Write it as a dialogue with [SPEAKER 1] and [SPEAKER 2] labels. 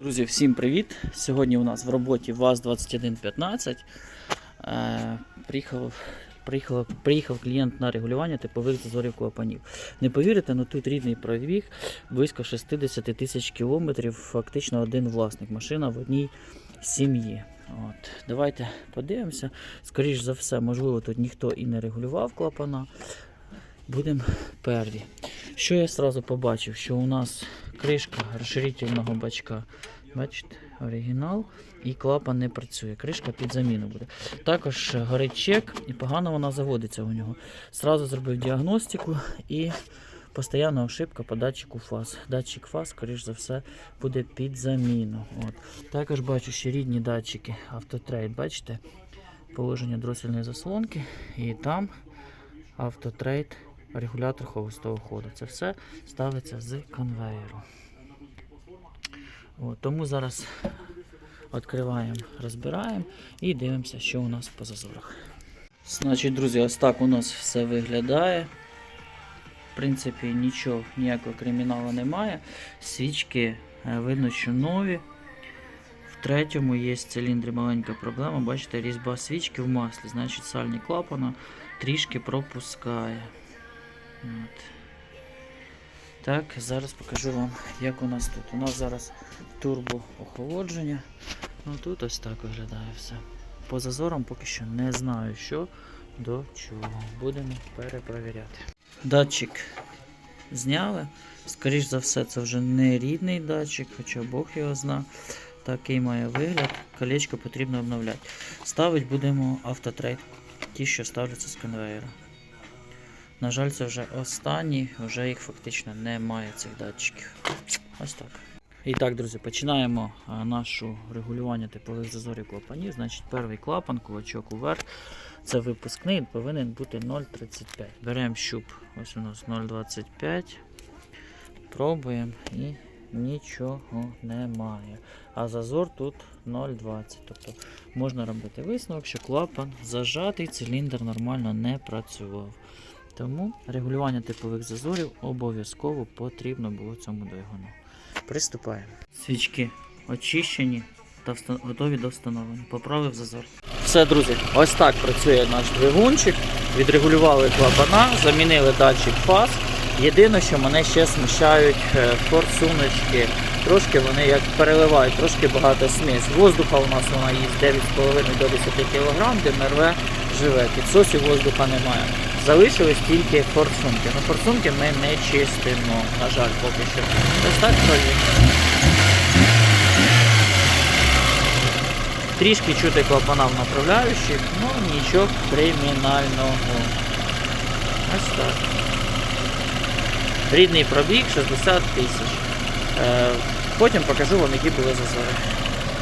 [SPEAKER 1] Друзі, всім привіт! Сьогодні у нас в роботі ВАЗ-2115. Е, приїхав, приїхав, приїхав клієнт на регулювання типових зазорів клапанів. Не повірите, але тут рідний пробіг близько 60 тисяч кілометрів, фактично один власник. Машина в одній сім'ї. От. Давайте подивимося. Скоріше за все, можливо, тут ніхто і не регулював клапана. Будемо перві. Що я одразу побачив? Що у нас кришка розширительного бачка. Бачите, оригінал і клапан не працює. Кришка під заміну буде. Також горить чек і погано вона заводиться у нього. Сразу зробив діагностику і постійна ошибка по датчику фаз. Датчик фаз, скоріш за все, буде під заміну. От. Також бачу ще рідні датчики автотрейд. Бачите? Положення дросельної заслонки і там автотрейд регулятор холостого ходу. Це все ставиться з конвеєру. От, тому зараз відкриваємо, розбираємо і дивимося, що у нас по зазорах. Значить, друзі, ось так у нас все виглядає. В принципі, нічого, ніякого криміналу немає. Свічки е, видно, що нові. В третьому є в циліндрі маленька проблема. Бачите, різьба свічки в маслі, значить сальні клапана трішки пропускає. От. Так, зараз покажу вам, як у нас тут. У нас зараз турбо охолодження. Ну тут ось так виглядає все. По зазорам поки що не знаю, що до чого. Будемо перепровіряти. Датчик зняли. Скоріш за все, це вже не рідний датчик, хоча Бог його зна. Такий має вигляд. Колечко потрібно обновляти. Ставить будемо автотрейд. Ті, що ставляться з конвейера. На жаль, це вже останні, вже їх фактично немає цих датчиків. Ось так. І так, друзі, починаємо нашу регулювання типових зазорів клапанів. Значить, перший клапан, кулачок уверх. Це випускний, повинен бути 0,35. Беремо щуп. Ось у нас 0,25. Пробуємо і нічого немає. А зазор тут 0,20. Тобто можна робити висновок, що клапан зажатий, циліндр нормально не працював. Тому регулювання типових зазорів обов'язково потрібно було цьому двигуну. Приступаємо. Свічки очищені та готові до встановлення. Поправив зазор. Все, друзі, ось так працює наш двигунчик. Відрегулювали клапана, замінили датчик фаз. Єдине, що мене ще смущають е, форсуночки. Трошки вони як переливають, трошки багато смісь. Воздуха у нас вона їсть 9,5 до 10 кг, де МРВ живе. Підсосів воздуха немає. Залишились тільки форсунки. Ну форсунки ми не чистимо, на жаль, поки що. Ось так працює. Трішки чути клапана в направляючих, ну нічого кримінального. Ось так. Рідний пробіг 60 тисяч. Е, потім покажу вам, які були зазори.